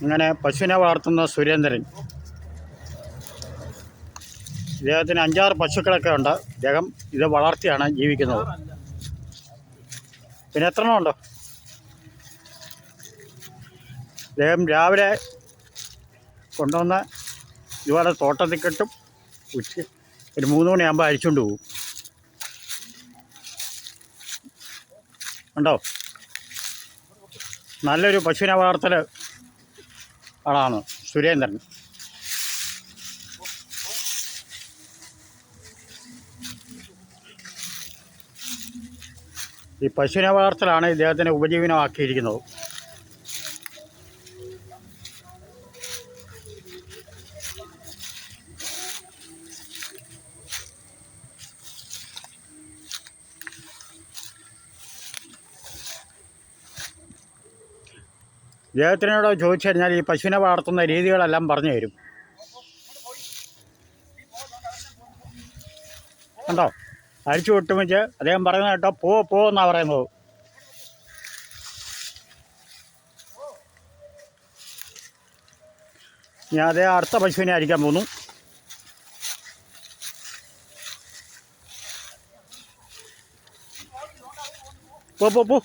അങ്ങനെ പശുവിനെ വളർത്തുന്ന സുരേന്ദ്രൻ. ഇദ്ദേഹത്തിന് അഞ്ചാറ് പശുക്കളൊക്കെ ഉണ്ട്. ഇദ്ദേഹം ഇത് വളർത്തിയാണ് ജീവിക്കുന്നത്. പിന്നെ എത്ര എണ്ണം ഉണ്ട്? ഇദ്ദേഹം രാവിലെ കൊണ്ടുവന്ന് ഇതുപോലെ തോട്ടത്തിൽ കെട്ടും. ഉച്ച ഒരു മൂന്ന് മണിയാകുമ്പോൾ അരിച്ചുകൊണ്ട് പോകും ഉണ്ടോ? നല്ലൊരു പശുവിനെ വളർത്തൽ ആളാണ് സുരേന്ദ്രൻ. ഈ പശുവിനെ വളർത്തലാണ് ഇദ്ദേഹത്തിന്റെ ഉപജീവനമാക്കിയിരിക്കുന്നത്. ഇദ്ദേഹത്തിനോട് ചോദിച്ചു കഴിഞ്ഞാൽ ഈ പശുവിനെ വളർത്തുന്ന രീതികളെല്ലാം പറഞ്ഞു തരും. കണ്ടോ? അരിച്ചു വിട്ടുമിച്ച് അദ്ദേഹം പറയുന്നത് കേട്ടോ പോ പോ എന്നാണ് പറയുന്നത്. ഞാൻ അതേ അടുത്ത പശുവിനെ അരിക്കാൻ പോന്നു പോ പോ പോ.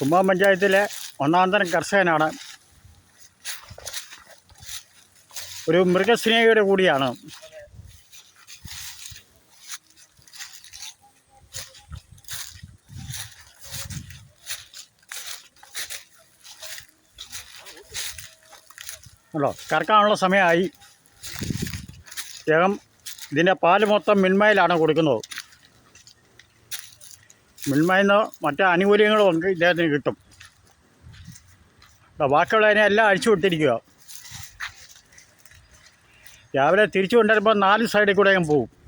കുമ്പം പഞ്ചായത്തിലെ ഒന്നാന്തരം തരം കർഷകനാണ്. ഒരു മൃഗസ്നേഹിയുടെ കൂടിയാണ്. ഉണ്ടോ? കറക്കാനുള്ള സമയമായി. അദ്ദേഹം ഇതിന്റെ പാൽ മൊത്തം മിന്മയിലാണ് കൊടുക്കുന്നത്. മിൽമയിൽ നിന്ന് മറ്റു ആനുകൂല്യങ്ങളും ഒക്കെ ഇദ്ദേഹത്തിന് കിട്ടും. ബാക്കിയുള്ളതിനെ എല്ലാം അഴിച്ചു വിട്ടിരിക്കുക രാവിലെ തിരിച്ചു കൊണ്ടുവരുമ്പോൾ നാല് സൈഡിൽ കൂടെ ഞാൻ പോവും.